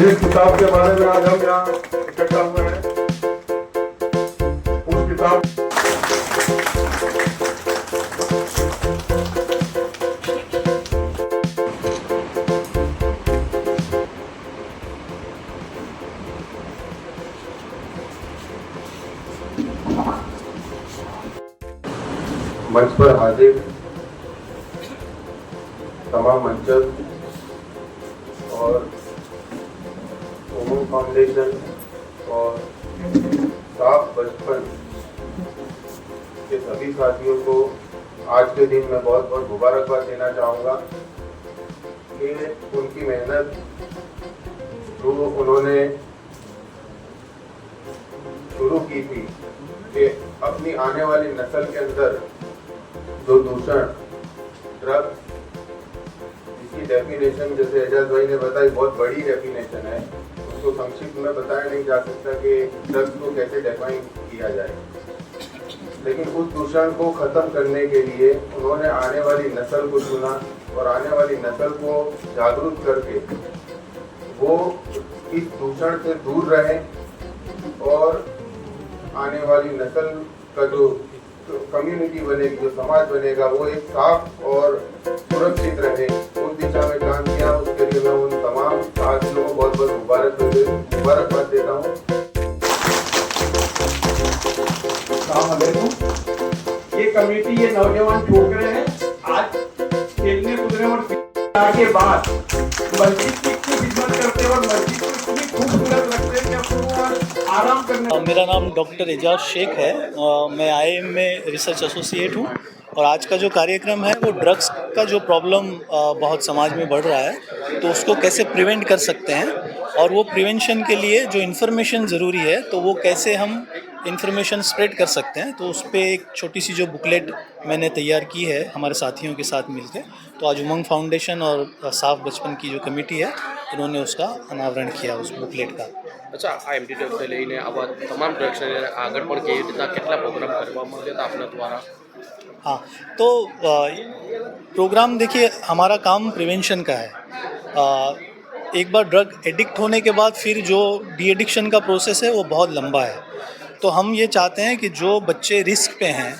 जिस किताब के बारे में आज हम यहाँ इकट्ठा हुए हैं। उस किताब मंच पर हाजिर उमंग फाउंडेशन और साफ़ बचपन के सभी साथियों को आज के दिन मैं बहुत बहुत मुबारकबाद देना चाहूँगा कि उनकी मेहनत जो उन्होंने शुरू की थी कि अपनी आने वाली नस्ल के अंदर जो दूषण ड्रग इसकी डेफिनेशन जैसे एजाज भाई ने बताई, बहुत बड़ी डेफिनेशन है। उसको संक्षिप्त में बताया नहीं जा सकता कि ड्रग्स को कैसे डिफाइन किया जाए। लेकिन उस दूषण को खत्म करने के लिए उन्होंने आने वाली नस्ल को चुना और आने वाली नस्ल को जागरूक करके वो इस दूषण से दूर रहे और आने वाली नस्ल का जो कम्युनिटी बनेगी, जो समाज बनेगा, वो एक साफ़ और सुरक्षित रहे। उस दिशा में काम किया, उसके लिए मैं उन तमाम साथियों बहुत बहुत मुबारक मुबारकबाद देता हूँ। ये कमेटी ये नौजवान छोकरे हैं। आज खेलने कूदने और के बाद मस्जिद की इतनी खिदमत करते और मस्जिद को इतनी खूबसूरत लगते हैं कि अपने आराम करने मेरा नाम डॉक्टर एजाज शेख है। अ, मैं आईएम में रिसर्च एसोसिएट हूँ। और आज का जो कार्यक्रम है वो ड्रग्स का जो प्रॉब्लम अ, बहुत समाज में बढ़ रहा है तो उसको कैसे प्रिवेंट कर सकते हैं और वो प्रिवेंशन के लिए जो इन्फॉर्मेशन ज़रूरी है तो वो कैसे हम इन्फॉर्मेशन स्प्रेड कर सकते हैं तो उस पर एक छोटी सी जो बुकलेट मैंने तैयार की है हमारे साथियों के साथ मिलकर तो आज उमंग फाउंडेशन और अ, साफ बचपन की जो कमेटी है उन्होंने उसका अनावरण किया उस बुकलेट का અચ્છા આ એમટી ડ્રગ્સને લઈને આવા તમામ ડ્રગ્સને લઈને આગળ પણ કેવી રીતના કેટલા પ્રોગ્રામ કરવામાં આવ્યા હતા આપના દ્વારા हाँ तो प्रोग्राम देखिए हमारा काम प्रिवेंशन का है। आ, एक बार ड्रग एडिक्ट होने के बाद फिर जो डी एडिक्शन का प्रोसेस है वो बहुत लंबा है। तो हम ये चाहते हैं कि जो बच्चे रिस्क पे हैं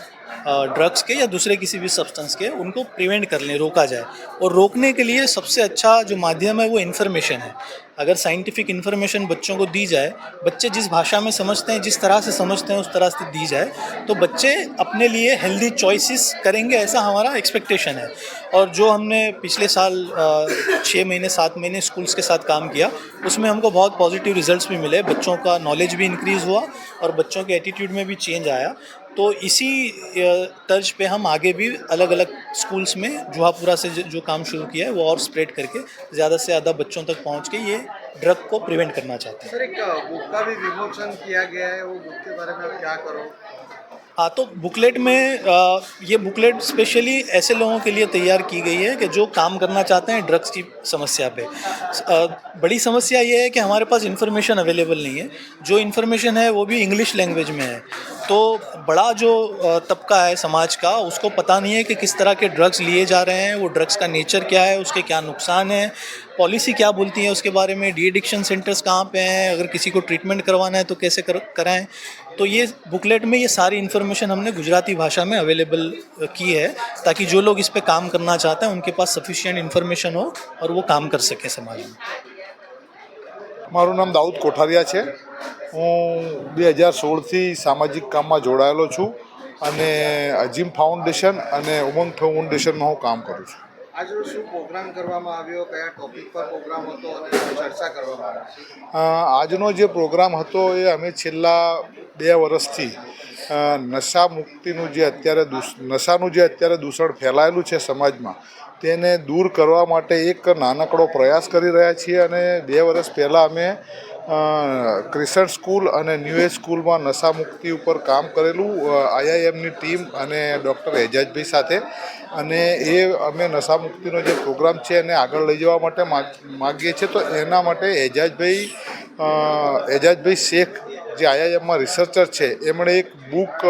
ड्रग्स के या दूसरे किसी भी सब्सटेंस के, उनको प्रिवेंट कर लें, रोका जाए। और रोकने के लिए सबसे अच्छा जो माध्यम है वो इन्फॉर्मेशन है। अगर साइंटिफिक इन्फॉर्मेशन बच्चों को दी जाए, बच्चे जिस भाषा में समझते हैं, जिस तरह से समझते हैं, उस तरह से दी जाए तो बच्चे अपने लिए हेल्दी चॉइसेस करेंगे, ऐसा हमारा एक्सपेक्टेशन है। और जो हमने पिछले साल छः महीने, सात महीने स्कूल्स के साथ काम किया, उसमें हमको बहुत पॉजिटिव रिजल्ट्स भी मिले। बच्चों का नॉलेज भी इंक्रीज़ हुआ और बच्चों के एटीट्यूड में भी चेंज आया। तो इसी तर्ज पे हम आगे भी अलग अलग स्कूल्स में जुहापुरा से जो काम शुरू किया है वो और स्प्रेड करके ज़्यादा से ज़्यादा बच्चों तक पहुँच के ये ड्रग को प्रिवेंट करना चाहते हैं। सर एक बुक का भी विमोचन किया गया है वो बुक के बारे में आप क्या करो? हाँ तो बुकलेट में अ, ये बुकलेट स्पेशली ऐसे लोगों के लिए तैयार की गई है कि जो काम करना चाहते हैं ड्रग्स की समस्या पे। अ, बड़ी समस्या ये है कि हमारे पास इन्फॉर्मेशन अवेलेबल नहीं है। जो इन्फॉर्मेशन है वो भी इंग्लिश लैंग्वेज में है। तो बड़ा जो तबका है समाज का उसको पता नहीं है कि किस तरह के ड्रग्स लिए जा रहे हैं वो ड्रग्स का नेचर क्या है उसके क्या नुकसान है पॉलिसी क्या बोलती है उसके बारे में डी एडिक्शन सेंटर्स कहाँ पे हैं अगर किसी को ट्रीटमेंट करवाना है तो कैसे कर, कराएँ? तो ये बुकलेट में ये सारी इन्फॉर्मेशन हमने गुजराती भाषा में अवेलेबल की है ताकि जो लोग इस पर काम करना चाहते हैं उनके पास सफिशिएंट इन्फॉर्मेशन हो और वो काम कर सकें समाज में। મારું નામ દાઉદ કોઠારિયા છે. હું બે હજાર સોળથી સામાજિક કામમાં જોડાયેલો છું અને અજીમ ફાઉન્ડેશન અને ઉમંગ ફાઉન્ડેશનમાં હું કામ કરું છું. આજે શું પ્રોગ્રામ કરવામાં આવ્યો? કયા ટોપિક પર પ્રોગ્રામ હતો અને ચર્ચા કરવામાં આવી આજનો જે પ્રોગ્રામ હતો એ અમે છેલ્લા બે વર્ષથી નશા મુક્તિનું જે અત્યારે નશાનું જે અત્યારે દૂષણ ફેલાયેલું છે સમાજમાં તેને દૂર કરવા માટે એક નાનકડો પ્રયાસ કરી રહ્યા છીએ અને બે વર્ષ પહેલાં અમે ક્રિશન સ્કૂલ અને ન્યૂ એજ સ્કૂલમાં નશામુક્તિ ઉપર કામ કરેલું આઈઆઈએમની ટીમ અને ડૉક્ટર એજાજભાઈ સાથે. અને એ અમે નશામુક્તિનો જે પ્રોગ્રામ છે એને આગળ લઈ જવા માટે માગ- માગીએ છીએ. તો એના માટે એજાજભાઈ એજાજભાઈ શેખ, જે આઈઆઈએમમાં રિસર્ચર છે, એમણે એક બુક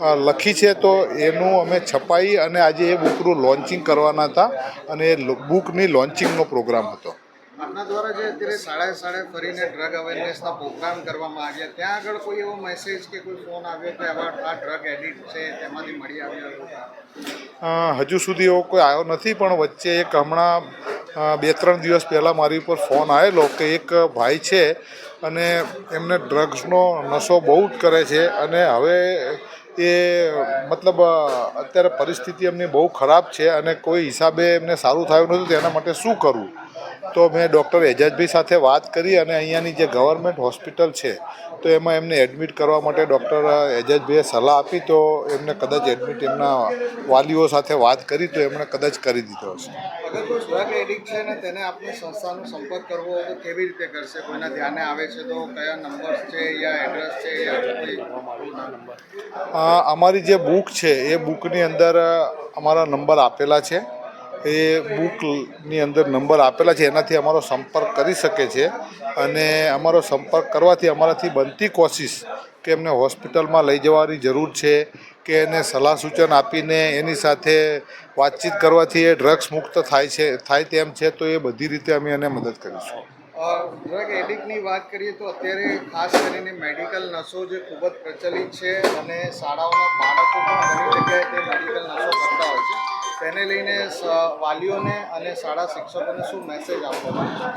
લખી છે તો એનું અમે છપાઈ અને આજે એ બુકનું લોન્ચિંગ કરવાના હતા અને એ બુકની લોન્ચિંગનો પ્રોગ્રામ હતો. આપના દ્વારા જે અત્યારે શાળાએ શાળાએ ફરીને ડ્રગ અવેરનેસના પ્રોગ્રામ કરવામાં આવ્યા ત્યાં આગળ કોઈ એવો મેસેજ કે કોઈ ફોન આવ્યો કે આવા આ ડ્રગ એડિક્ટ છે તેમાંથી મળી આવ્યા હજુ સુધી એવો કોઈ આવ્યો નથી પણ વચ્ચે એક હમણાં બે ત્રણ દિવસ પહેલાં મારી ઉપર ફોન આવેલો કે એક ભાઈ છે અને એમને ડ્રગ્સનો નશો બહુ જ કરે છે અને હવે એ મતલબ અત્યારે પરિસ્થિતિ એમની બહુ ખરાબ છે અને કોઈ હિસાબે એમને સારું થયું નથી તેના માટે શું કરવું? તો મેં ડૉક્ટર એજાજભાઈ સાથે વાત કરી અને અહીંયાની જે ગવર્મેન્ટ હોસ્પિટલ છે તો એમાં એમને એડમિટ કરવા માટે ડૉક્ટર એજાજભાઈએ સલાહ આપી તો એમને કદાચ એડમિટ એમના વાલીઓ સાથે વાત કરી તો એમણે કદાચ કરી દીધો હશે. અગર કોઈ છે ને તેને આપની સંસ્થાનો સંપર્ક કરવો તો કેવી રીતે કરશે? કોઈના ધ્યાને આવે છે તો કયા નંબર છે યા એડ્રેસ છે યા કોઈ? અ, અમારી જે બુક છે એ બુકની અંદર અમારા નંબર આપેલા છે. એ બુકની અંદર નંબર આપેલા છે, એનાથી અમારો સંપર્ક કરી શકે છે અને અમારો સંપર્ક કરવાથી અમારાથી બનતી કોશિશ કે એમને હોસ્પિટલમાં લઈ જવાની જરૂર છે, કે એને સલાહ સૂચન આપીને એની સાથે વાતચીત કરવાથી એ ડ્રગ્સ મુક્ત થાય છે, થાય તેમ છે, તો એ બધી રીતે અમે એને મદદ કરીશું. ડ્રગ એડિક્ટની વાત કરીએ તો અત્યારે ખાસ કરીને મેડિકલ નશો જે ખૂબ જ પ્રચલિત છે અને શાળાઓના બાળકો પણ ઘણી જગ્યાએ તે મેડિકલ નશો કરતા હોય છે. તેને લઈને વાલીઓને અને શાળા શિક્ષકોને શું મેસેજ આપવો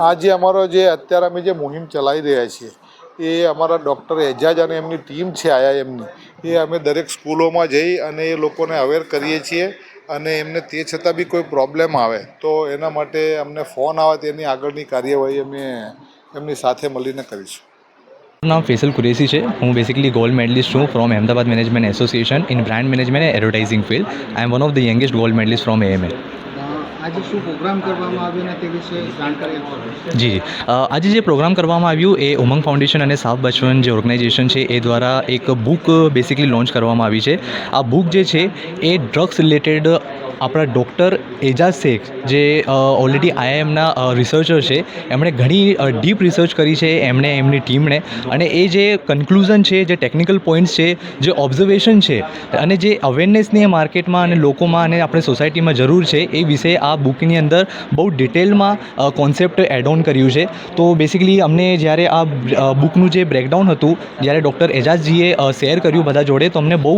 આ જે અમારો જે અત્યારે અમે જે મુહિમ ચલાવી રહ્યા છીએ, એ અમારા ડૉક્ટર એજાજ અને એમની ટીમ છે આઈઆઈએમની, એ અમે દરેક સ્કૂલોમાં જઈ અને એ લોકોને અવેર કરીએ છીએ અને એમને તે છતાં બી કોઈ પ્રોબ્લેમ આવે તો એના માટે અમને ફોન આવે તેની આગળની કાર્યવાહી અમે એમની સાથે મળીને કરીશું. નામ ફેસલ કુરેશી છે હું બેસિકલી ગોલ્ડ મેડલિસ્ટ છું from Ahmedabad management association in brand management and advertising field I am one of the youngest gold medalist from AMA આજે શું પ્રોગ્રામ કરવામાં આવ્યો ને તે વિશે જાણકારી આપો જી જી આજે જે પ્રોગ્રામ કરવામાં આવ્યું એ ઉમંગ ફાઉન્ડેશન અને સાફ બચપન જે ઓર્ગેનાઇઝેશન છે એ દ્વારા એક બુક બેસિકલી લોન્ચ કરવામાં આવી છે આ બુક જે છે એ ડ્રગ્સ રિલેટેડ આપણા ડૉક્ટર એજાજ શેખ, જે ઓલરેડી આઈઆઈએમના રિસર્ચર છે, એમણે ઘણી ડીપ રિસર્ચ કરી છે એમણે, એમની ટીમણે અને એ જે કન્ક્લુઝન છે, જે ટેકનિકલ પોઈન્ટ્સ છે, જે ઓબ્ઝર્વેશન છે, અને જે અવેરનેસની માર્કેટમાં અને લોકોમાં અને આપણે સોસાયટીમાં જરૂર છે, એ વિશે આ બુકની અંદર બહુ ડિટેલમાં કોન્સેપ્ટ એડ ઓન કર્યું છે. તો બેસિકલી અમને જ્યારે આ બુકનું જે બ્રેકડાઉન હતું, જ્યારે ડૉક્ટર એજાજજીએ શેર કર્યું બધા જોડે, તો અમને બહુ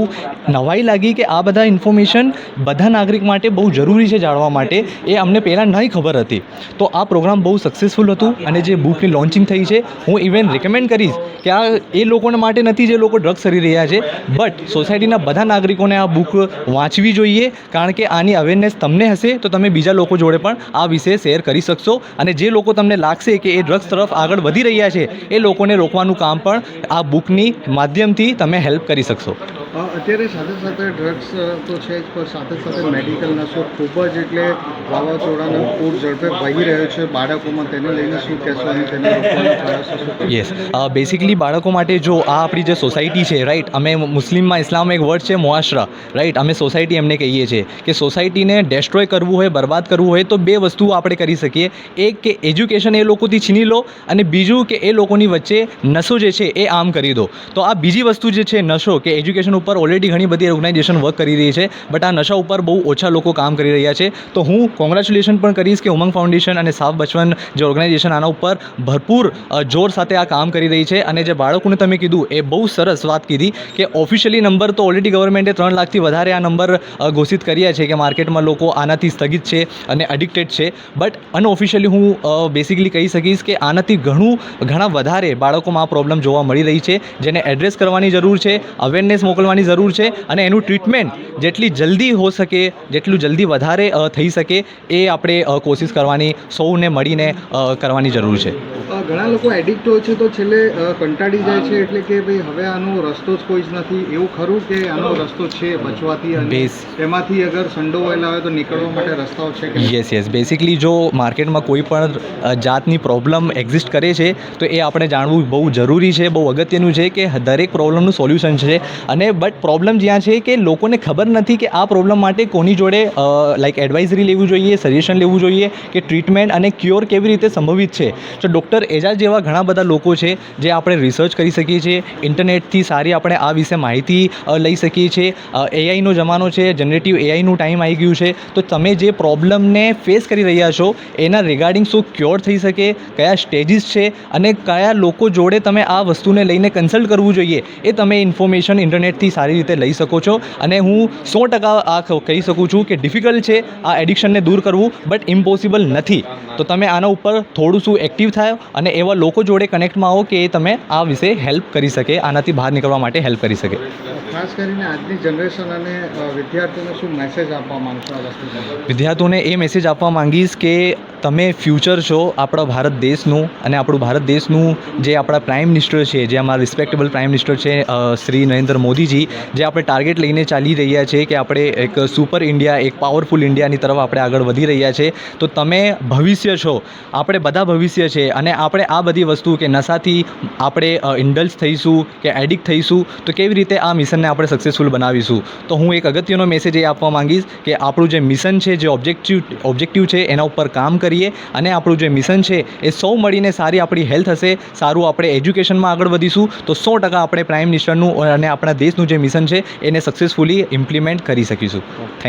નવાઈ લાગી કે આ બધા ઇન્ફોર્મેશન બધા નાગરિક માટે બહુ જરૂરી છે જાણવા માટે. એ અમને પહેલાં નહીં ખબર હતી. તો આ પ્રોગ્રામ બહુ સક્સેસફુલ હતું અને જે બુકની લોન્ચિંગ થઈ છે, હું ઇવન રિકમેન્ડ કરીશ કે આ એ લોકોને માટે નથી જે લોકો ડ્રગ્સ કરી રહ્યા છે બટ સોસાયટીના બધા નાગરિકોને આ બુક વાંચવી જોઈએ, કારણ કે આની અવેરનેસ તમને હશે, તો તમે બીજા લોકો જોડે પણ આ વિશે શેર કરી શકશો. અને જે લોકો તમને લાગશે કે એ ડ્રગ્સ તરફ આગળ વધી રહ્યા છે, એ લોકોને રોકવાનું કામ પણ આ બુકની માધ્યમથી તમે હેલ્પ કરી શકશો. અત્યારે સાથે સાથે ડ્રગ્સ તો છે જ, પણ સાથે સાથે મેડિકલ નશો ખૂબ જ એટલે વાવાઝોડાનો પૂર ઝડપે વહી રહ્યો છે. બાળકોમાં તેને લઈને શું કહેશો? અને તેને? યસ બેસિકલી બાળકો માટે જો આ આપણી જે સોસાયટી છે રાઈટ અમે મુસ્લિમમાં ઇસ્લામમાં એક વર્ડ છે મુઆશરા રાઈટ અમે સોસાયટી એમને કહીએ છીએ કે સોસાયટીને ડેસ્ટ્રોય કરવું હોય, બરબાદ કરવું હોય તો બે વસ્તુ આપણે કરી શકીએ. એક કે એજ્યુકેશન એ લોકોથી છીની લો અને બીજું કે એ લોકોની વચ્ચે નશો જે છે એ આમ કરી દો. તો આ બીજી વસ્તુ જે છે નશો કે એજ્યુકેશન ઉપર ઓલરેડી ઘણી બધી ઓર્ગેનાઇઝેશન વર્ક કરી રહી છે બટ આ નશા ઉપર બહુ ઓછા લોકો કામ કરી રહ્યા છે. તો હું કોંગ્રેચ્યુલેશન પણ કરીશ કે ઉમંગ ફાઉન્ડેશન અને સાફ બચપન જે ઓર્ગેનાઇઝેશન આના ઉપર ભરપૂર જોર સાથે આ કામ કરી રહી છે. અને જે બાળકોને તમે કીધું એ બહુ સરસ વાત કીધી કે ઓફિશિયલી નંબર તો ઓલરેડી ગવર્મેન્ટે ત્રણ લાખથી વધારે આ નંબર ઘોષિત કર્યા છે કે માર્કેટમાં લોકો આનાથી સ્થગિત છે અને એડિક્ટેડ છે. બટ અનઓફિશિયલી હું બેસિકલી કહી શકીશ કે આનાથી ઘણું, ઘણા વધારે બાળકોમાં આ પ્રોબ્લેમ જોવા મળી રહી છે, જેને એડ્રેસ કરવાની જરૂર છે અવેરનેસ મોકલવાની જરૂર છે અને એનું ટ્રીટમેન્ટ જેટલી જલ્દી હો શકે જેટલું જલ્દી વધારે થઈ શકે એ આપણે કોશિશ કરવાની સૌને મળીને કરવાની જરૂર છે. ઘણા લોકો એડિક્ટ હોય છે તો છેલ્લે કંટાળી જાય છે એટલે કે ભાઈ હવે આનો રસ્તો જ કોઈ જ નથી. એવું ખરું કે આનો રસ્તો છે બચવાથી અને. તેમાંથી અગર સંડોવાયેલા હોય તો નીકળવા માટે રસ્તાઓ છે યસ યસ બેસિકલી જો માર્કેટમાં કોઈ પણ જાતની પ્રોબ્લેમ એક્ઝિસ્ટ કરે છે તો એ આપણે જાણવું બહુ જરૂરી છે બહુ અગત્યનું છે કે દરેક પ્રોબ્લેમનું સોલ્યુશન છે. અને બટ પ્રોબ્લેમ જ્યાં છે કે લોકોને ખબર નથી કે આ પ્રોબ્લેમ માટે કોની જોડે લાઈક એડવાઇઝરી લેવું જોઈએ સજેશન લેવું જોઈએ કે ટ્રીટમેન્ટ અને ક્યોર કેવી રીતે સંભવિત છે. તો ડૉક્ટર એજાજ જેવા ઘણા બધા લોકો છે જે આપણે રિસર્ચ કરી શકીએ છીએ. ઇન્ટરનેટથી સારી આપણે આ વિશે માહિતી લઈ શકીએ છીએ. એઆઈનો જમાનો છે જનરેટિવ એઆઈનું ટાઈમ આવી ગયું છે. તો તમે જે પ્રોબ્લેમને ફેસ કરી રહ્યા છો, એના રિગાર્ડિંગ શું ક્યોર થઈ શકે, કયા સ્ટેજીસ છે અને કયા લોકો જોડે તમે આ વસ્તુને લઈને કન્સલ્ટ કરવું જોઈએ, એ તમે ઇન્ફોર્મેશન ઇન્ટરનેટથી સારી રીતે લઈ શકો છો. અને હું સો ટકા આ કહી શકું છું કે ડિફિકલ્ટ છે આ એડિક્શનને દૂર કરવું બટ ઇમ્પોસિબલ નથી. તો તમે આના ઉપર થોડું શું એક્ટિવ થાય અને એવા લોકો જોડે કનેક્ટમાં આવો કે એ તમે આ વિશે હેલ્પ કરી શકે આનાથી બહાર નીકળવા માટે હેલ્પ કરી શકે. ખાસ કરીને આજની જનરેશન અને વિદ્યાર્થીઓને શું મેસેજ આપવા માંગશો? વિદ્યાર્થીઓને એ મેસેજ આપવા માંગીશ કે તમે ફ્યુચર છો, આપણા ભારત દેશનું અને આપણું ભારત દેશનું જે આપણા પ્રાઇમ મિનિસ્ટર છે, જે અમારા રિસ્પેક્ટેબલ પ્રાઇમ મિનિસ્ટર છે શ્રી નરેન્દ્ર મોદીજી, જે આપણે ટાર્ગેટ લઈને ચાલી રહ્યા છે કે આપણે એક સુપર ઇન્ડિયા એક પાવરફુલ ઇન્ડિયાની તરફ આપણે આગળ વધી રહ્યા છે, તો તમે ભવિષ્ય છો, આપણે બધા ભવિષ્ય છે અને આપણે આ બધી વસ્તુ કે નશાથી આપણે ઇન્ડલ્સ થઈશું કે એડિક્ટ થઈશું, તો કેવી રીતે આ મિશનને આપણે સક્સેસફુલ બનાવીશું? તો હું એક અગત્યનો મેસેજ એ આપવા માંગીશ કે આપણું જે મિશન છે, જે ઓબ્જેક્ટિવ ઓબ્જેક્ટિવ છે, એના ઉપર કામ કરીએ અને આપણું જે મિશન છે એ સૌ મળીને સારી આપણી હેલ્થ હશે, સારું આપણે એજ્યુકેશનમાં આગળ વધીશું, તો સો ટકા આપણે પ્રાઇમ મિનિસ્ટરનું અને આપણા દેશનું જે મિશન છે, એને સક્સેસફુલી ઇમ્પ્લિમેન્ટ કરી શકીશું. થેન્ક